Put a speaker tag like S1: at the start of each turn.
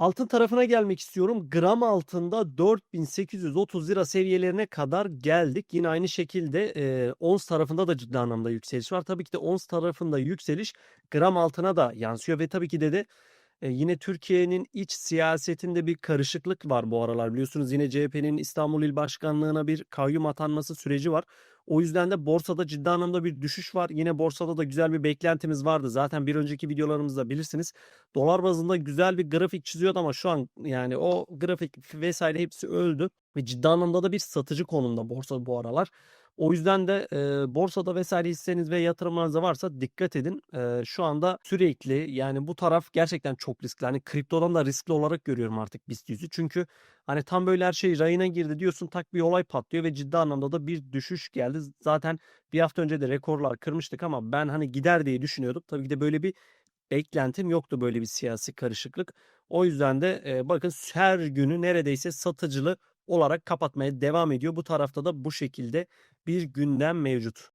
S1: Altın tarafına gelmek istiyorum. Gram altında 4830 lira seviyelerine kadar geldik. Yine aynı şekilde e, ons tarafında da ciddi anlamda yükseliş var. Tabii ki de ons tarafında yükseliş gram altına da yansıyor ve tabii ki de de yine Türkiye'nin iç siyasetinde bir karışıklık var bu aralar. Biliyorsunuz yine CHP'nin İstanbul İl Başkanlığı'na bir kayyum atanması süreci var. O yüzden de borsada ciddi anlamda bir düşüş var. Yine borsada da güzel bir beklentimiz vardı. Zaten bir önceki videolarımızda bilirsiniz. Dolar bazında güzel bir grafik çiziyordu ama şu an yani o grafik vesaire hepsi öldü. Ve ciddi anlamda da bir satıcı konumda borsa bu aralar. O yüzden de e, borsada vesaire hisseniz ve yatırımlarınız varsa dikkat edin. E, şu anda sürekli yani bu taraf gerçekten çok riskli. Hani kriptodan da riskli olarak görüyorum artık BIST 100'ü. Çünkü hani tam böyle her şey rayına girdi diyorsun tak bir olay patlıyor ve ciddi anlamda da bir düşüş geldi. Zaten bir hafta önce de rekorlar kırmıştık ama ben hani gider diye düşünüyordum. Tabii ki de böyle bir beklentim yoktu böyle bir siyasi karışıklık. O yüzden de e, bakın her günü neredeyse satıcılı olarak kapatmaya devam ediyor. Bu tarafta da bu şekilde bir gündem mevcut.